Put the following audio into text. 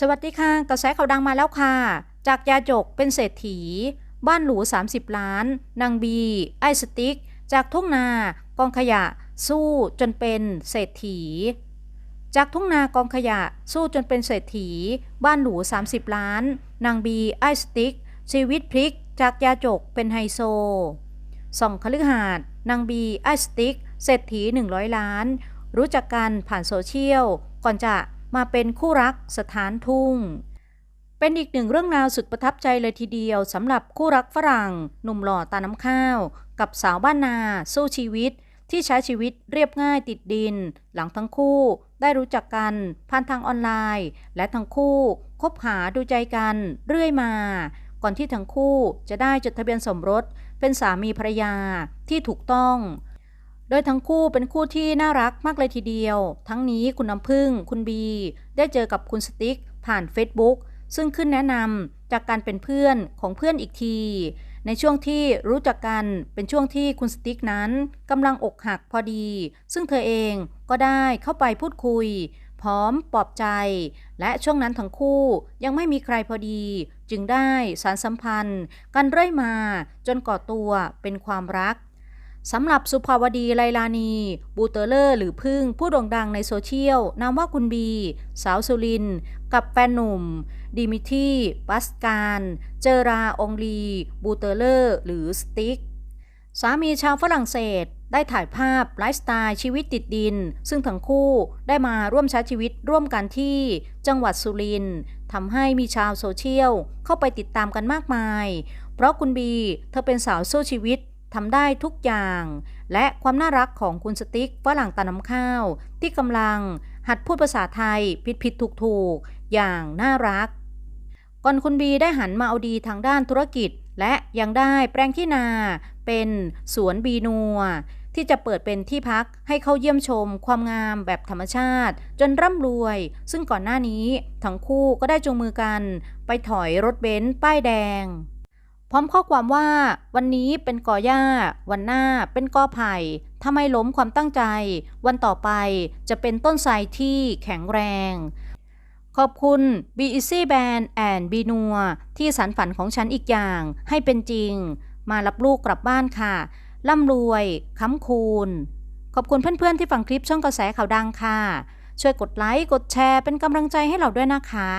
สวัสดีค่ะ กระแสข่าวดังมาแล้วค่ะ จากยาจกเป็นเศรษฐี บ้านหรู 30 ล้าน นางบี ไอสติ๊ก จากทุ่งนากองขยะ สู้จนเป็นเศรษฐี จากทุ่งนากองขยะ สู้จนเป็นเศรษฐี บ้านหรู 30 ล้าน นางบี ไอสติ๊ก ชีวิตพลิก จากยาจกเป็นไฮโซส่องคฤหาสน์นางบีไอสติ๊ก เศรษฐี 100 ล้าน รู้จักกันผ่านโซเชียล ก่อนจะ มาเป็นคู่รักสถานทุ่ง เป็นอีกหนึ่งเรื่องราวสุดประทับใจเลยทีเดียวสำหรับคู่รักฝรั่ง หนุ่มหล่อตาน้ำข้าว กับสาวบ้านนาสู้ชีวิต ที่ใช้ชีวิตเรียบง่ายติดดิน หลังทั้งคู่ได้รู้จักกันผ่านทางออนไลน์ และทั้งคู่คบหาดูใจกันเรื่อยมา ก่อนที่ทั้งคู่จะได้จดทะเบียนสมรสเป็นสามีภรรยาที่ถูกต้อง โดยทั้งคู่เป็นคู่ที่น่ารักมากเลยทีเดียว ทั้งนี้คุณน้ำพึ่ง คุณบี ได้เจอกับคุณสติ๊กผ่าน Facebook ซึ่งขึ้นแนะนำจากการเป็นเพื่อนของเพื่อนอีกที ในช่วงที่รู้จักกันเป็นช่วงที่คุณสติ๊กนั้นกำลังอกหักพอดี ซึ่งเธอเองก็ได้เข้าไปพูดคุย พร้อมปลอบใจ และช่วงนั้นทั้งคู่ยังไม่มีใครพอดี จึงได้สารสัมพันธ์ กันเรื่อยมาจนก่อตัวเป็นความรัก สำหรับสุภาวดีไลลานี บูเตอร์เลอร์หรือพึ่งผู้โด่งดังในโซเชียล นามว่าคุณบี สาวสุริน กับแฟนหนุ่ม ดิมิทีปัสการ เจอราองลี บูเตอร์เลอร์ หรือสติกสามีชาวฝรั่งเศสได้ถ่ายภาพไลฟ์สไตล์ชีวิตติดดิน ซึ่งทั้งคู่ได้มาร่วมใช้ชีวิตร่วมกันที่จังหวัดสุรินทร์ทำให้มีชาวโซเชียลเข้าไปติดตามกันมากมาย เพราะคุณบีเธอเป็นสาวสู้ชีวิต ทำได้ทุกอย่าง และความน่ารักของคุณสติ๊กฝรั่งตาน้ำข้าว ที่กำลังหัดพูดภาษาไทยผิดผิดถูกถูกๆอย่างน่ารัก ก่อนคุณบีได้หันมาเอาดีทางด้านธุรกิจ และยังได้แปลงที่นาเป็นสวนบีนัว ที่จะเปิดเป็นที่พักให้เข้าเยี่ยมชม ความงามแบบธรรมชาติ จนร่ำรวย ซึ่งก่อนหน้านี้ทั้งคู่ก็ได้จูงมือกัน ไปถอยรถเบนซ์ป้ายแดง พร้อมข้อความว่า วันนี้เป็นกอหญ้า วันหน้าเป็นกอไผ่ถ้าไม่ล้มความตั้งใจ วันต่อไปจะเป็นต้นไทรที่แข็งแรง ขอบคุณ b e a s y Band and b นัวที่สารฝันของฉันอีกอย่างให้เป็นจริง มารับลูกกลับบ้านค่ะร่ำรวยค้ำคูณ ขอบคุณเพื่อนๆที่ฟังคลิปช่องกระแสข่าวดังค่ะ ช่วยกดไลค์ กดแชร์เป็นกำลังใจให้เราด้วยนะคะ